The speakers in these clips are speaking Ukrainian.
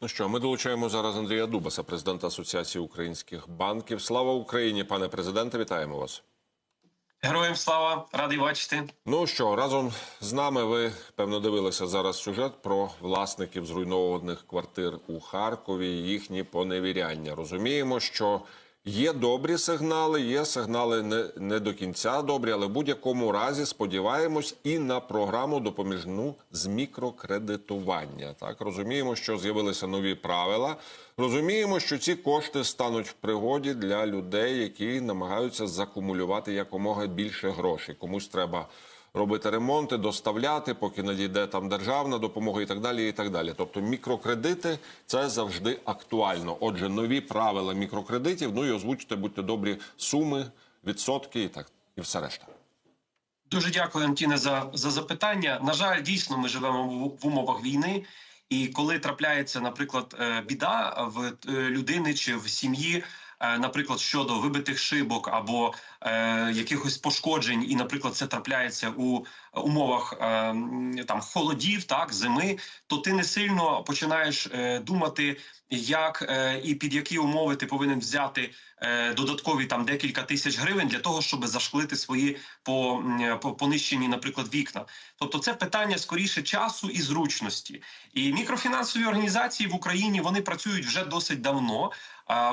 Ну що, ми долучаємо зараз Андрія Дубаса, президента Асоціації українських банків. Слава Україні, пане президенте, вітаємо вас. Героям слава, радий бачити. Ну що, разом з нами ви певно дивилися зараз сюжет про власників зруйнованих квартир у Харкові. Їхні поневіряння. Розуміємо, що є добрі сигнали, є сигнали не, не до кінця добрі, але в будь-якому разі сподіваємось і на програму допоміжну з мікрокредитування. Так розуміємо, що з'явилися нові правила. Розуміємо, що ці кошти стануть в пригоді для людей, які намагаються закумулювати якомога більше грошей. Комусь треба робити ремонти, доставляти, поки надійде там державна допомога і так далі. І так далі. Тобто мікрокредити це завжди актуально. Отже, нові правила мікрокредитів. Ну і озвучте, будьте добрі, суми, відсотки і так і все решта. Дуже дякую, Антіне, за, за запитання. На жаль, дійсно, ми живемо в, в умовах війни. І коли трапляється, наприклад, е, біда в е, людини чи в сім'ї, наприклад, щодо вибитих шибок або е, якихось пошкоджень, і, наприклад, це трапляється у умовах е, там холодів, так зими, то ти не сильно починаєш е, думати, як е, і під які умови ти повинен взяти е, додаткові там декілька тисяч гривень для того, щоб зашклити свої по, м, по понищені, наприклад, вікна. Тобто, це питання скоріше часу і зручності. І мікрофінансові організації в Україні вони працюють вже досить давно.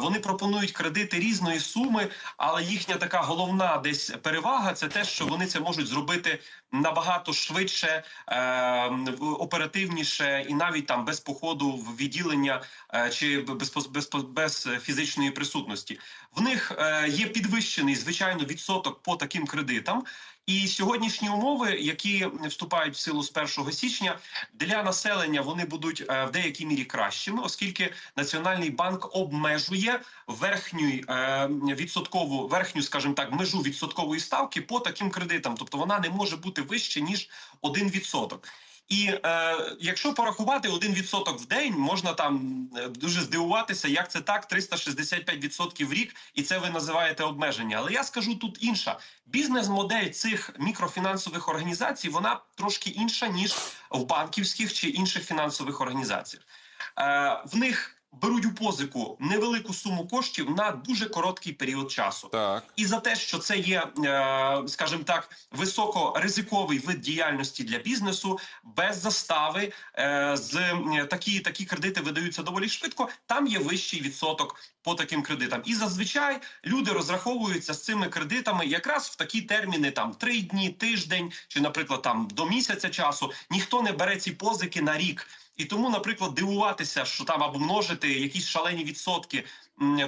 Вони пропонують кредити різної суми, але їхня така головна десь перевага це те, що вони це можуть зробити набагато швидше, е, оперативніше і навіть там без походу в відділення е, чи без, без, без фізичної присутності. В них е, є підвищений звичайно відсоток по таким кредитам. І сьогоднішні умови, які вступають в силу з 1 січня, для населення вони будуть е, в деякій мірі кращими, оскільки Національний банк обмежує верхню е, відсоткову верхню, скажімо так, межу відсоткової ставки по таким кредитам, тобто вона не може бути вище ніж 1%. І е, якщо порахувати 1% в день, можна там е, дуже здивуватися, як це так, 365% в рік, і це ви називаєте обмеження. Але я скажу тут інша бізнес-модель цих мікрофінансових організацій вона трошки інша ніж в банківських чи інших фінансових організаціях. Е, в них беруть у позику невелику суму коштів на дуже короткий період часу. Так. І за те, що це є, е, скажімо так, високоризиковий вид діяльності для бізнесу, без застави, е, з такі такі кредити видаються доволі швидко. Там є вищий відсоток по таким кредитам. І зазвичай люди розраховуються з цими кредитами якраз в такі терміни: там три дні, тиждень, чи, наприклад, там до місяця часу. Ніхто не бере ці позики на рік. І тому, наприклад, дивуватися, що там або множити якісь шалені відсотки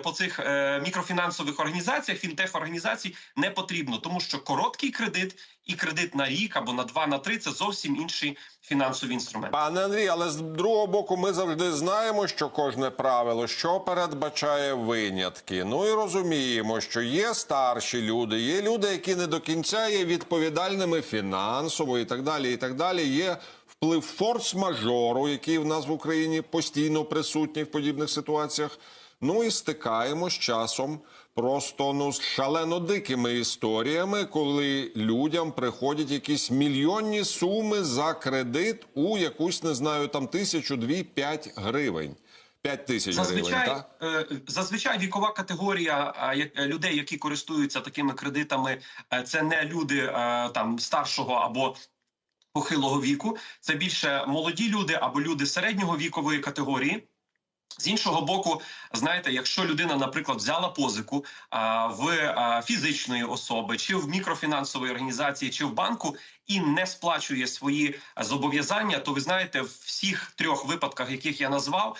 по цих е, мікрофінансових організаціях, фінтех-організацій не потрібно, тому що короткий кредит і кредит на рік або на два, на три це зовсім інші фінансові інструменти. Пане Андрій, але з другого боку, ми завжди знаємо, що кожне правило що передбачає винятки. Ну і розуміємо, що є старші люди, є люди, які не до кінця є відповідальними фінансово і так далі. І так далі. Є вплив форс-мажору, який в нас в Україні постійно присутній в подібних ситуаціях. Ну і стикаємо з часом просто ну з шалено дикими історіями, коли людям приходять якісь мільйонні суми за кредит у якусь не знаю там тисячу, дві, п'ять гривень. П'ять тисяч гривень, Зазвичай, так? е, зазвичай вікова категорія е, людей, які користуються такими кредитами, е, це не люди там старшого або похилого віку. Це більше молоді люди або люди середнього вікової категорії. З іншого боку, знаєте, якщо людина, наприклад, взяла позику а, в а, фізичної особи, чи в мікрофінансової організації, чи в банку, і не сплачує свої зобов'язання, то ви знаєте, в всіх трьох випадках, яких я назвав,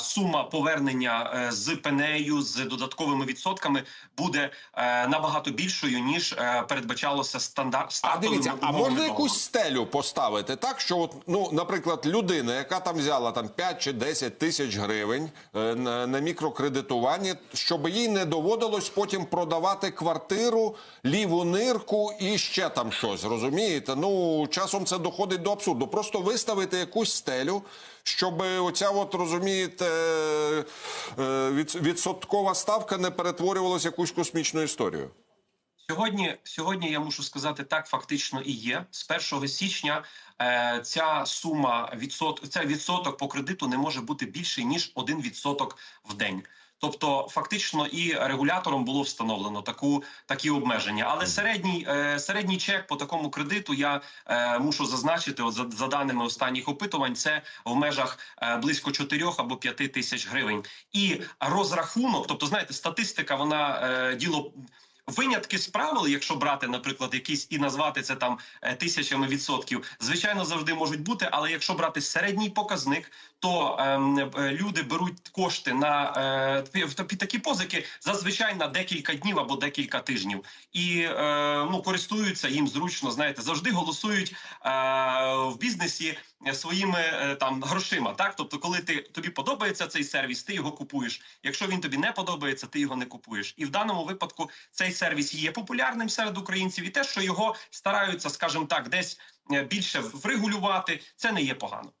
сума повернення е, з пенею з додатковими відсотками буде е, набагато більшою ніж е, передбачалося стандар... А дивіться, а можна договору. якусь стелю поставити так, що от, ну, наприклад, людина, яка там взяла там 5 чи 10 тисяч гривень е, на, на мікрокредитування, щоб їй не доводилось потім продавати квартиру, ліву нирку і ще там щось. Розумієте? Ну часом це доходить до абсурду. Просто виставити якусь стелю. Щоб оця, от розумієте, е, відсоткова ставка не перетворювалася в якусь космічну історію. Сьогодні, сьогодні я мушу сказати, так фактично і є. З 1 січня е, ця сума відсот, цей відсоток по кредиту не може бути більший ніж 1% в день. Тобто, фактично, і регулятором було встановлено таку такі обмеження. Але середній е, середній чек по такому кредиту я е, мушу зазначити, от за, за даними останніх опитувань, це в межах е, близько 4 або 5 тисяч гривень. І розрахунок, тобто, знаєте, статистика, вона е, діло. Винятки з правил, якщо брати, наприклад, якісь і назвати це там е, тисячами відсотків, звичайно, завжди можуть бути. Але якщо брати середній показник, то ем, е, люди беруть кошти на е, такі позики зазвичай на декілька днів або декілька тижнів, і е, ну користуються їм зручно. Знаєте, завжди голосують е, в бізнесі своїми е, там грошима. Так, тобто, коли ти тобі подобається цей сервіс, ти його купуєш. Якщо він тобі не подобається, ти його не купуєш. І в даному випадку цей сервіс є популярним серед українців, і те, що його стараються, скажімо так, десь більше врегулювати, це не є погано.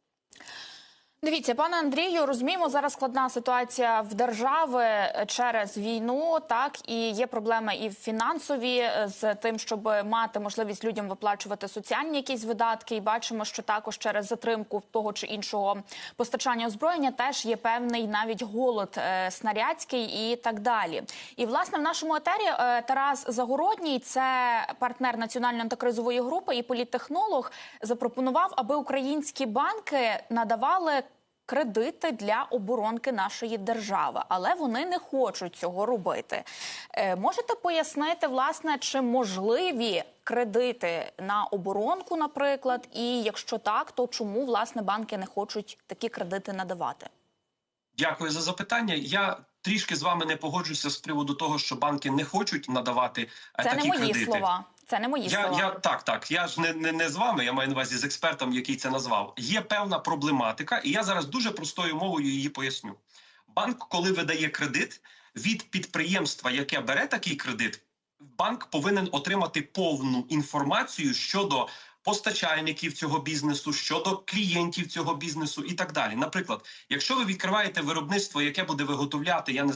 Дивіться, пане Андрію, розуміємо, зараз складна ситуація в держави через війну. Так і є проблеми і фінансові е, з тим, щоб мати можливість людям виплачувати соціальні якісь видатки. І бачимо, що також через затримку того чи іншого постачання озброєння теж є певний навіть голод е, снарядський і так далі. І власне в нашому етері е, Тарас Загородній, це партнер національної антикризової групи і політтехнолог, запропонував, аби українські банки надавали кредити для оборонки нашої держави, але вони не хочуть цього робити. Е, можете пояснити, власне, чи можливі кредити на оборонку, наприклад, і якщо так, то чому власне банки не хочуть такі кредити надавати? Дякую за запитання. Я трішки з вами не погоджуся з приводу того, що банки не хочуть надавати е, Це такі не мої кредити. слова. Це не мої Я, слова. я так, так. Я ж не, не, не з вами. Я маю на увазі з експертом, який це назвав. Є певна проблематика, і я зараз дуже простою мовою її поясню. Банк, коли видає кредит від підприємства, яке бере такий кредит, банк повинен отримати повну інформацію щодо постачальників цього бізнесу, щодо клієнтів цього бізнесу і так далі. Наприклад, якщо ви відкриваєте виробництво, яке буде виготовляти, я не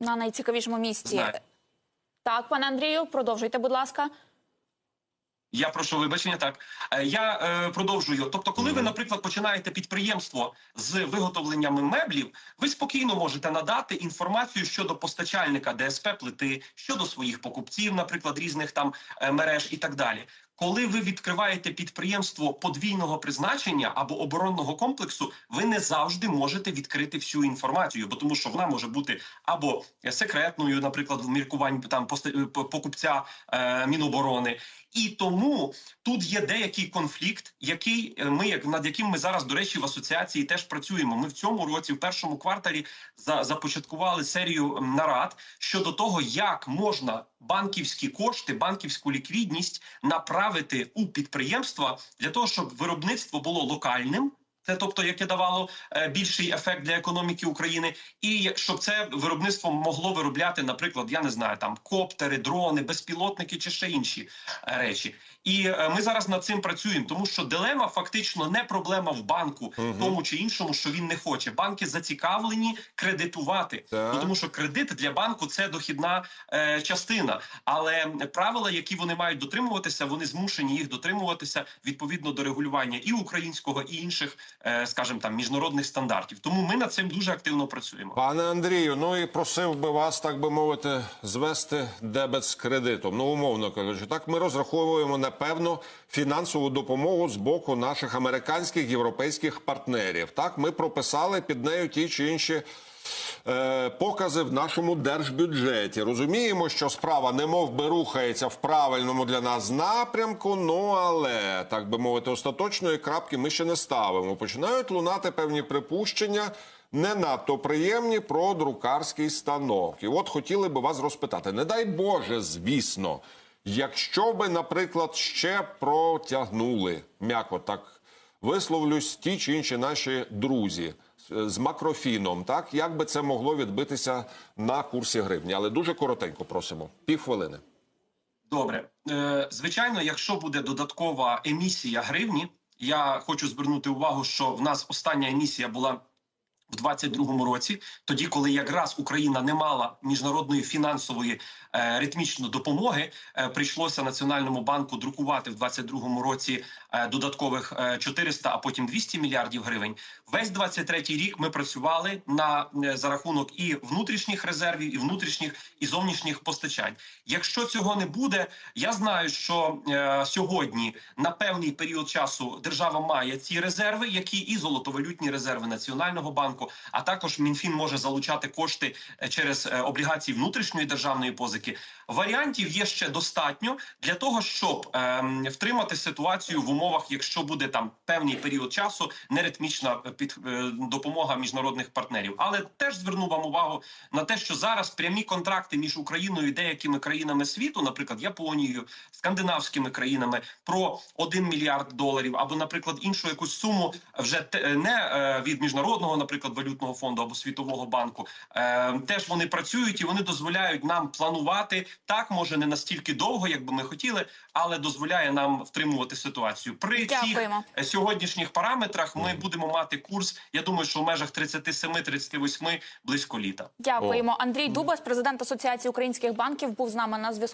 На найцікавішому місці. Знаю. Так, пане Андрію, продовжуйте, будь ласка. Я прошу вибачення. Так Е, я е, продовжую. Тобто, коли ви, наприклад, починаєте підприємство з виготовленнями меблів, ви спокійно можете надати інформацію щодо постачальника ДСП плити, щодо своїх покупців, наприклад, різних там е, мереж і так далі. Коли ви відкриваєте підприємство подвійного призначення або оборонного комплексу, ви не завжди можете відкрити всю інформацію, бо тому, що вона може бути або секретною, наприклад, в міркувань там е, покупця е, Міноборони, і тому тут є деякий конфлікт, який е, ми як над яким ми зараз, до речі, в асоціації теж працюємо. Ми в цьому році, в першому кварталі, за започаткували серію нарад щодо того, як можна банківські кошти, банківську ліквідність направити у підприємства для того, щоб виробництво було локальним. Це тобто, яке давало е, більший ефект для економіки України, і щоб це виробництво могло виробляти, наприклад, я не знаю, там коптери, дрони, безпілотники чи ще інші е, речі. І е, ми зараз над цим працюємо, тому що дилема фактично не проблема в банку, Мгм. тому чи іншому, що він не хоче. Банки зацікавлені кредитувати, Так. ну, тому що кредит для банку це дохідна е, частина. Але правила, які вони мають дотримуватися, вони змушені їх дотримуватися відповідно до регулювання і українського, і інших, скажімо там, міжнародних стандартів. Тому ми над цим дуже активно працюємо. Пане Андрію, ну і просив би вас, так би мовити, звести дебет з кредитом. Ну, умовно кажучи, так ми розраховуємо напевно фінансову допомогу з боку наших американських європейських партнерів. Так, ми прописали під нею ті чи інші. Е, Покази в нашому держбюджеті розуміємо, що справа не мов би рухається в правильному для нас напрямку. Ну але так би мовити, остаточної крапки ми ще не ставимо. Починають лунати певні припущення, не надто приємні про друкарський станок. І от хотіли би вас розпитати: не дай Боже, звісно, якщо би, наприклад, ще протягнули м'яко так висловлюсь ті чи інші наші друзі з макрофіном, так? Як би це могло відбитися на курсі гривні, але дуже коротенько просимо, півхвилини. Добре, е, звичайно, якщо буде додаткова емісія гривні, я хочу звернути увагу, що в нас остання емісія була в 22-му році, тоді, коли якраз Україна не мала міжнародної фінансової е, ритмічної допомоги, е, прийшлося Національному банку друкувати в 22-му році е, додаткових е, 400, а потім 200 мільярдів гривень. Весь 23-й рік ми працювали на е, за рахунок і внутрішніх резервів, і внутрішніх і зовнішніх постачань. Якщо цього не буде, я знаю, що е, сьогодні на певний період часу держава має ці резерви, які і золотовалютні резерви Національного банку, а також МінФін може залучати кошти е, через е, облігації внутрішньої державної позики. Варіантів є ще достатньо для того, щоб ем, втримати ситуацію в умовах, якщо буде там певний період часу неритмічна під е, допомога міжнародних партнерів. Але теж зверну вам увагу на те, що зараз прямі контракти між Україною і деякими країнами світу, наприклад, Японією, скандинавськими країнами, про 1 мільярд доларів, або, наприклад, іншу якусь суму вже не е, від міжнародного, наприклад, валютного фонду або світового банку. Е, Теж вони працюють і вони дозволяють нам планувати так, може не настільки довго, як би ми хотіли, але дозволяє нам втримувати ситуацію. При цих Дякуємо. е, сьогоднішніх параметрах ми будемо мати курс. Я думаю, що в межах 37-38 близько літа. Дякуємо. Андрій Дубас, президент Асоціації українських банків, був з нами на зв'язку.